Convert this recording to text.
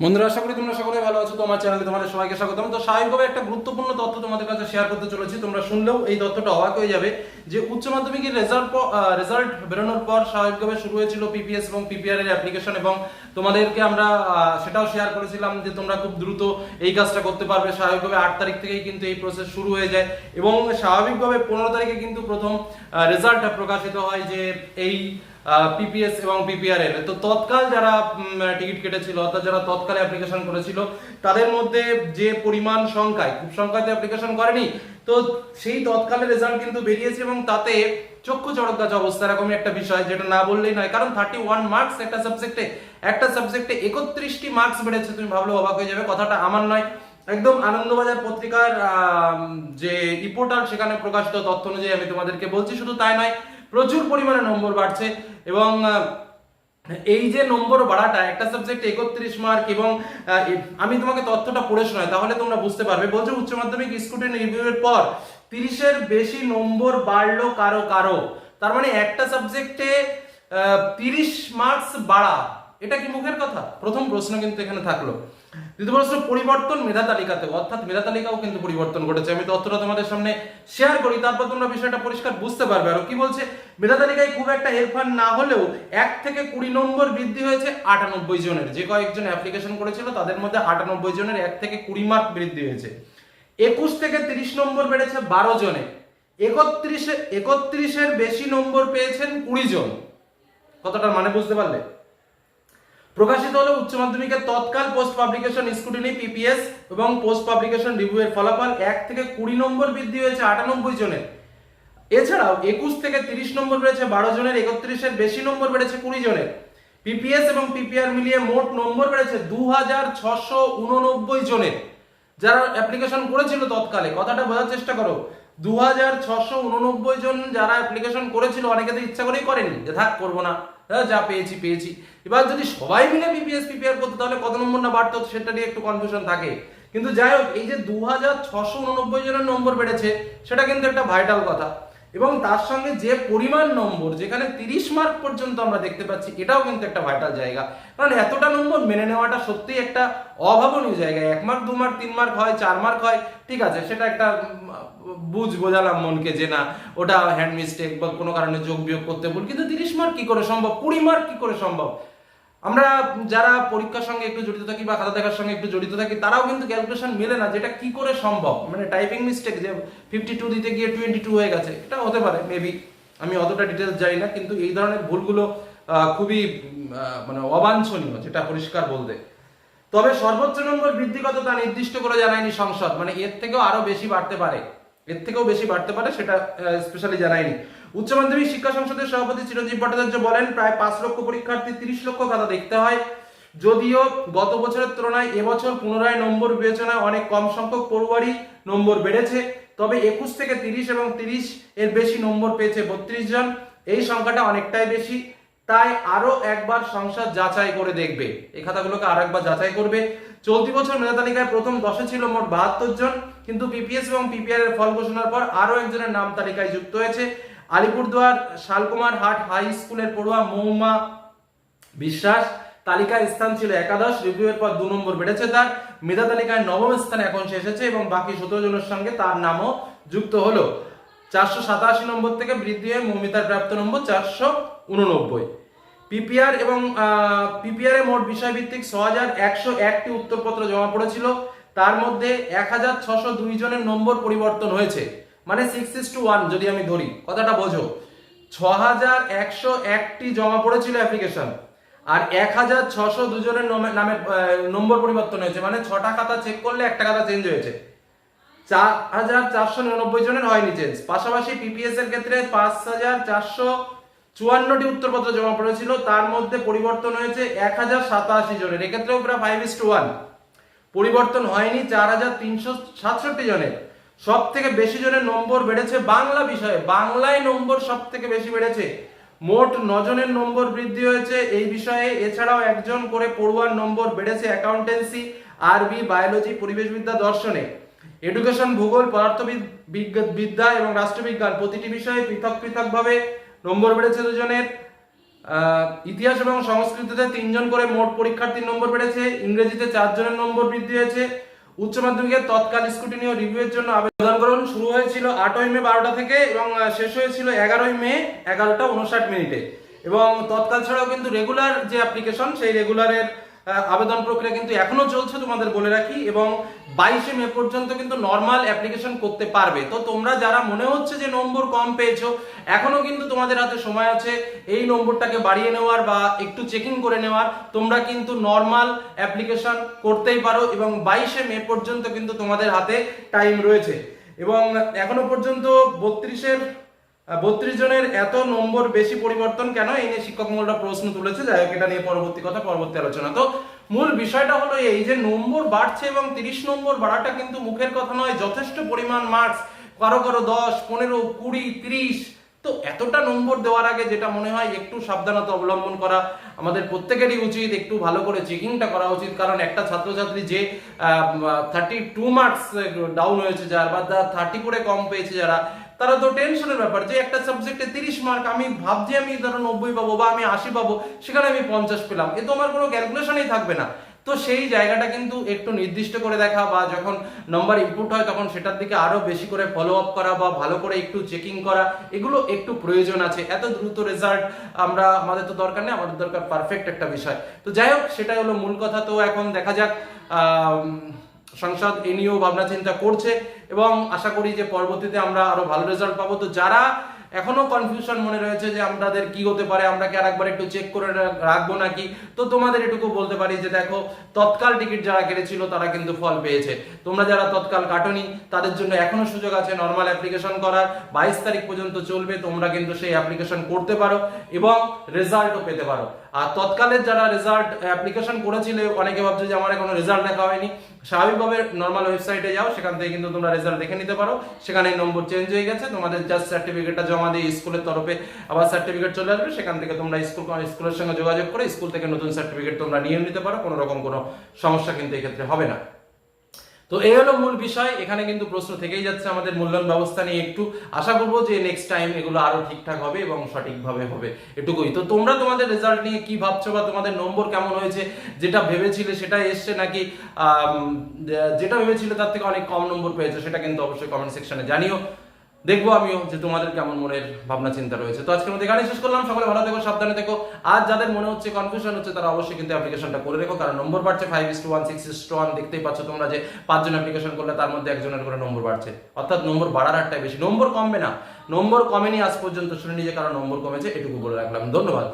বন্ধুরা, আশা করি তোমরা সকলে ভালো আছো তোমার চ্যানেলে তোমাদের সবাইকে স্বাগতম। তো স্বাভাবিকভাবে একটা গুরুত্বপূর্ণ তথ্য তোমাদের কাছে শেয়ার করতে চলেছি। তোমরা শুনলেও এই তথ্যটা অবাক হয়ে যাবে যে উচ্চ মাধ্যমিকের রেজাল্ট রেজাল্ট বেরোনোর পর স্বাভাবিকভাবে শুরু হয়েছিল পিপিএস এবং পিপিআর এর অ্যাপ্লিকেশন এবং তোমাদেরকে আমরা সেটাও শেয়ার করেছিলাম যে তোমরা খুব দ্রুত এই কাজটা করতে পারবে। স্বাভাবিকভাবে আট তারিখ থেকেই কিন্তু এই প্রসেস শুরু হয়ে যায় এবং স্বাভাবিকভাবে পনেরো তারিখে কিন্তু প্রথম রেজাল্টটা প্রকাশিত হয় যে এই পিপিএস এবং পিপিআর এর। তো তৎকাল যারা টিকিট কেটেছিল, অর্থাৎ যারা তৎকালে অ্যাপ্লিকেশন করেছিল, তাদের মধ্যে যে পরিমাণ সংখ্যায়, খুব সংখ্যাতে অ্যাপ্লিকেশন করেনি, তো সেই তৎকালে রেজাল্ট কিন্তু বেরিয়েছে এবং তাতে চক্ষু চড়ক গাছ অবস্থা এরকমই একটা বিষয়, যেটা না বললেই নয়। কারণ থার্টি ওয়ান মার্কস একটা সাবজেক্টে একটা সাবজেক্টে একত্রিশটি মার্কস বেড়েছে, তুমি ভাবলে অবাক হয়ে যাবে, কথাটা আমার নয়। একদম আনন্দবাজার পত্রিকার যে রিপোর্টার সেখানে প্রকাশিত তথ্য অনুযায়ী আমি তোমাদেরকে বলছি, শুধু তাই নয় প্রচুর পরিমাণে নম্বর বাড়ছে এবং এই যে নম্বর বাড়াটা, একটা সাবজেক্ট একত্রিশ মার্ক এবং আমি তোমাকে তথ্যটা পড়ে শোনাই, তাহলে তোমরা বুঝতে পারবে। বলছে উচ্চ মাধ্যমিক স্টুডেন্ট রিভিউয়ের পর তিরিশের বেশি নম্বর বাড়লো কারও কারও। তার মানে একটা সাবজেক্টে তিরিশ মার্কস বাড়া, এটা কি মুখের কথা? প্রথম প্রশ্ন কিন্তু এখানে থাকল। দ্বিতীয় প্রশ্ন পরিবর্তন মেধা তালিকাতে। অর্থাৎ মেধা তালিকাও কিন্তু পরিবর্তন ঘটেছে। আমি তথ্যটা তোমাদের সামনে শেয়ার করি, তারপর তোমরা বিষয়টা পরিষ্কার বুঝতে পারবে। আর কি বলছে? মেধা তালিকায় খুব একটা হেরফার না হলেও এক থেকে কুড়ি নম্বর বৃদ্ধি হয়েছে আটানব্বই জনের। যে কয়েকজন অ্যাপ্লিকেশন করেছিল, তাদের মধ্যে আটানব্বই জনের এক থেকে কুড়ি মার্ক বৃদ্ধি হয়েছে। একুশ থেকে তিরিশ নম্বর বেড়েছে বারো জনে। একত্রিশে, একত্রিশের বেশি নম্বর পেয়েছেন কুড়ি জন। কতটার মানে বুঝতে পারলে? প্রকাশিত হলো উচ্চ মাধ্যমিকের তৎকাল পোস্ট পাবলিকেশন স্কুটিনি পিপিএস এবং পোস্ট পাবলিকেশন রিভিউ এর ফলাফল। এক থেকে কুড়ি নম্বর বৃদ্ধি হয়েছে আটানব্বই জনের। এছাড়াও একুশ থেকে তিরিশ নম্বর বেড়েছে বারো জনের, একত্রিশের বেশি নম্বর বেড়েছে কুড়ি জনের। পিপিএস এবং পিপিআর মিলিয়ে মোট নম্বর বেড়েছে দু হাজার ছশো উননব্বই জনের। যারা অ্যাপ্লিকেশন করেছিল তৎকালে, কথাটা বোঝার চেষ্টা করো। দু হাজার ছশো উননব্বই জন যারা অ্যাপ্লিকেশন করেছিল, অনেকে তো ইচ্ছা করেই করেনি যে, থাক, করব না। যা পেয়েছি পেয়েছি। এবার যদি সবাই মিলে বিপিএস প্রিপেয়ার করতো, তাহলে কত নম্বর না বাড়তো, সেটা নিয়ে একটু কনফিউশন থাকে। কিন্তু যাই হোক, এই যে দু হাজার ছশো জনের নম্বর বেড়েছে, সেটা কিন্তু একটা ভাইটাল কথা। এবং তার সঙ্গে যে পরিমাণ নম্বর, যেখানে তিরিশ মার্ক পর্যন্ত আমরা দেখতে পাচ্ছি, এটাও কিন্তু একটা ভাইটাল জায়গা। কারণ এতটা নম্বর মেনে নেওয়াটা সত্যি একটা অভাবনীয় জায়গা। এক মার্ক দু মার্ক তিন মার্ক হয়, চার মার্ক হয়, ঠিক আছে, সেটা একটা বুঝ বোঝালাম মনকে যে না, ওটা হ্যান্ড মিস্টেক বা কোনো কারণে যোগ বিয়োগ করতে ভুল। কিন্তু তিরিশ মার্ক কি করে সম্ভব? কুড়ি মার্ক কি করে সম্ভব? আমরা যারা পরীক্ষার সঙ্গে একটু জড়িত থাকি বা খাতা দেখার সঙ্গে একটু জড়িত থাকি, তারাও কিন্তু ক্যালকুলেশন মেলে না যেটা কি করে সম্ভব। মানে টাইপিং মিস্টেক যে ফিফটি টু দিতে গিয়ে টোয়েন্টি টু হয়ে গেছে, এটা হতে পারে মেবি আমি অতটা ডিটেলস জানি না, কিন্তু এই ধরনের ভুলগুলো খুবই মানে অবাঞ্ছনীয়, যেটা পরিষ্কার বলতে। তবে সর্বোচ্চ নম্বর বৃদ্ধি কত তা নির্দিষ্ট করে জানায়নি সংসদ মানে এর থেকেও আরও বেশি বাড়তে পারে। এর থেকেও বেশি বাড়তে পারে, সেটা স্পেশালি জানায়নি। উচ্চ মাধ্যমিক শিক্ষা সংসদের সভাপতি চিরঞ্জীব ভট্টাচার্য বলেন, প্রায় পাঁচ লক্ষ পরীক্ষার্থী তিরিশ লক্ষ খাতা দেখতে হয়। যদিও গত বছরের তুলনায় এবছর পুনরায় নম্বর বিবেচনায় অনেক কম সংখ্যক পড়ুয়ারই নম্বর বেড়েছে। তবে একুশ থেকে তিরিশ এবং তিরিশ এর বেশি নম্বর পেয়েছে বত্রিশ জন। এই সংখ্যাটা অনেকটাই বেশি। তাই আরও একবার সংসদ যাচাই করে দেখবে। এই খাতাগুলোকে আরও একবার যাচাই করবে। চলতি বছর মেধা তালিকায় প্রথম দশে ছিল মোট বাহাত্তর জন। কিন্তু পিপিএস এবং পিপিআর এর ফল ঘোষণার পর আরও একজনের নাম তালিকায় যুক্ত হয়েছে। আলিপুরদুয়ার শালকুমার হাট হাই স্কুলের পড়ুয়া মৌমা বিশ্বাস তালিকায় স্থান ছিল একাদশ, রিভিউয়ের পর দু নম্বর বেড়েছে তার। মেধা তালিকায় নবম স্থানে এখন এসেছে এবং বাকি সতেরো জনের সঙ্গে তার নামও যুক্ত হলো। চারশো সাতাশি নম্বর থেকে বৃদ্ধি হয়ে মৌমিতার প্রাপ্ত নম্বর চারশো উননব্বই। পিপিআর এবং পিপিআর মোট বিষয়ভিত্তিক ছ হাজার একশো একটি উত্তরপত্র জমা পড়েছিল। তার মধ্যে এক হাজার ছশো দুই জনের নম্বর পরিবর্তন হয়েছে। মানে সিক্স ইস টু ওয়ান যদি আমি ধরি, কথাটা বোঝো। ছ হাজার একশো একটি জমা পড়েছিল অ্যাপ্লিকেশন আর এক হাজার ছশো দুজনের নামে নম্বর পরিবর্তন হয়েছে মানে ছটা খাতা চেক করলে একটা খাতা চেঞ্জ হয়েছে। চার হাজার চারশো নিরানব্বই জনের হয়নি চেঞ্জ পাশাপাশি পিপিএস এর ক্ষেত্রে পাঁচ হাজার চারশো চুয়ান্নটি উত্তরপত্র জমা পড়েছিল, তার মধ্যে পরিবর্তন হয়েছে এক হাজার সাতাশি জনের। এক্ষেত্রেও প্রায় ফাইভ ইস টু ওয়ান পরিবর্তন হয়নি চার হাজার তিনশো সাতষট্টি জনের। সব থেকে বেশি জনের নম্বর বেড়েছে বাংলা বিষয়ে। বাংলায় নম্বর সব থেকে বেশি বেড়েছে। মোট নজনের নম্বর বৃদ্ধি হয়েছে এই বিষয়ে। এছাড়াও একজন করে পড়ুয়ার নম্বর বেড়েছে অ্যাকাউন্টেন্সি আরবি বায়োলজি পরিবেশবিদ্যা দর্শনে। এডুকেশন ভূগোল পদার্থবিদ বিদ্যা এবং রাষ্ট্রবিজ্ঞান প্রতিটি বিষয়ে পৃথক পৃথকভাবে নম্বর বেড়েছে দুজনের। ইতিহাস এবং সংস্কৃতিতে তিনজন করে মোট পরীক্ষার্থীর নম্বর বেড়েছে। ইংরেজিতে চারজনের নম্বর বৃদ্ধি হয়েছে। উচ্চ মাধ্যমিকের তৎকাল স্কুটিনি ও রিভিউয়ের জন্য আবেদনকরণ শুরু হয়েছিল আটই মে বারোটা থেকে এবং শেষ হয়েছিল এগারোই মে এগারোটা উনষাট মিনিটে। এবং তৎকাল ছাড়াও কিন্তু রেগুলার যে অ্যাপ্লিকেশন সেই রেগুলারের আবেদন প্রক্রিয়া কিন্তু এখনও চলছে, তোমাদের বলে রাখি। এবং বাইশে মে পর্যন্ত কিন্তু নর্মাল অ্যাপ্লিকেশন করতে পারবে। তো তোমরা যারা মনে হচ্ছে যে নম্বর কম পেয়েছ, এখনও কিন্তু তোমাদের হাতে সময় আছে এই নম্বরটাকে বাড়িয়ে নেওয়ার বা একটু চেকিং করে নেওয়ার। তোমরা কিন্তু নর্মাল অ্যাপ্লিকেশন করতেই পারো এবং বাইশে মে পর্যন্ত কিন্তু তোমাদের হাতে টাইম রয়েছে। এবং এখনও পর্যন্ত বত্রিশের, বত্রিশ জনের এত নম্বর বেশি পরিবর্তন কেন? এই নিয়ে শিক্ষক মহলরা প্রশ্ন তুলেছে। যাই হোক, এটা নিয়ে পরবর্তী কথা, পরবর্তী আলোচনা। তো মূল বিষয়টা হলো এই যে নম্বর বাড়ছে এবং তিরিশ নম্বর বাড়াটা কিন্তু মুখের কথা নয়, যথেষ্ট পরিমাণ মার্কস কারও কারও দশ, পনেরো, কুড়ি, তিরিশ। তো এতটা নম্বর দেওয়ার আগে যেটা মনে হয় একটু সাবধানতা অবলম্বন করা আমাদের প্রত্যেকেরই উচিত, একটু ভালো করে চেকিংটা করা উচিত, কারণ একটা ছাত্রছাত্রী যে থার্টি টু মার্কস ডাউন হয়েছে যার, বা থার্টি করে কম পেয়েছে যারা তারা তো টেনশনের ব্যাপার যে একটা সাবজেক্টে তিরিশ মার্ক আমি ভাবছি আমি ধরো নব্বই পাবো বা আমি আশি পাবো, সেখানে আমি পঞ্চাশ পেলাম। এ তো আমার কোনো ক্যালকুলেশনই থাকবে না। তো সেই জায়গাটা কিন্তু একটু নির্দিষ্ট করে দেখা বা যখন নম্বর ইনপুট হয় তখন সেটার দিকে আরও বেশি করে ফলো আপ করা বা ভালো করে একটু চেকিং করা, এগুলো একটু প্রয়োজন আছে। এত দ্রুত রেজাল্ট আমরা, আমাদের তো দরকার নেই, আমাদের দরকার পারফেক্ট একটা বিষয়। তো যাই হোক, সেটাই হলো মূল কথা। তো এখন দেখা যাক সংসদ এ নিয়েও ভাবনা চিন্তা করছে এবং আশা করি যে পরবর্তীতে আমরা আরও ভালো রেজাল্ট পাবো। তো যারা এখনও কনফিউশন মনে রয়েছে যে আমাদের কি হতে পারে, আমরা কি আরেকবার একটু চেক করে রাখব নাকি, তো তোমাদের এটুকু বলতে পারি যে দেখো, তৎকাল টিকিট যারা কেটেছিল তারা কিন্তু ফল পেয়েছে। তোমরা যারা তৎকাল কাটনি, তাদের জন্য এখনও সুযোগ আছে নর্মাল অ্যাপ্লিকেশন করার। বাইশ তারিখ পর্যন্ত চলবে, তোমরা কিন্তু সেই অ্যাপ্লিকেশন করতে পারো এবং রেজাল্টও পেতে পারো। আর তৎকালের যারা রেজাল্ট অ্যাপ্লিকেশন করেছিল, অনেকে ভাবছে যে আমার এখনও রেজাল্ট দেখা হয়নি। স্বাভাবিকভাবে নর্মাল ওয়েবসাইটে যাও, সেখান থেকে কিন্তু তোমরা রেজাল্ট দেখে নিতে পারো। সেখানে নম্বর চেঞ্জ হয়ে গেছে, তোমাদের জাস্ট সার্টিফিকেটটা জমা দিয়ে স্কুলের তরফে আবার সার্টিফিকেট চলে আসবে। সেখান থেকে তোমরা স্কুল স্কুলের সঙ্গে যোগাযোগ করে স্কুল থেকে নতুন সার্টিফিকেট তোমরা নিয়ে নিতে পারো। কোনো রকম কোনো সমস্যা কিন্তু এক্ষেত্রে হবে না। তো এই হলো মূল বিষয়। এখানে কিন্তু প্রশ্ন থেকেই যাচ্ছে আমাদের মূল্যায়ন ব্যবস্থা নিয়ে একটু। আশা করব যে নেক্সট টাইম এগুলো আরও ঠিকঠাক হবে এবং সঠিকভাবে হবে এটুকুই। তো তোমরা তোমাদের রেজাল্ট নিয়ে কি ভাবছ বা তোমাদের নম্বর কেমন হয়েছে? যেটা ভেবেছিলে সেটা এসছে নাকি যেটা ভেবেছিলে তার থেকে অনেক কম নম্বর পেয়েছে সেটা কিন্তু অবশ্যই কমেন্ট সেকশনে জানিও। দেখব আমিও যে তোমাদের কেমন মনের ভাবনা, চিন্তা রয়েছে। তো আজকের মধ্যে এখানে শেষ করলাম। সকলে ভালো থেকো, সাবধানে থেকো। আর যাদের মনে হচ্ছে কনফিউশন হচ্ছে, তারা অবশ্যই কিন্তু অ্যাপ্লিকেশনটা করে রেখো, কারণ নম্বর বাড়ছে five is two one six is two one দেখতেই পাচ্ছ তোমরা যে পাঁচজন অ্যাপ্লিকেশন করলে তার মধ্যে একজনের করে নম্বর বাড়ছে। অর্থাৎ নম্বর বাড়ার হারটাই বেশি। নম্বর কমবে না। নম্বর কমেনি আজ পর্যন্ত, শুনে নিজে কারণ নম্বর কমেছে, এটুকু বলে রাখলাম। ধন্যবাদ।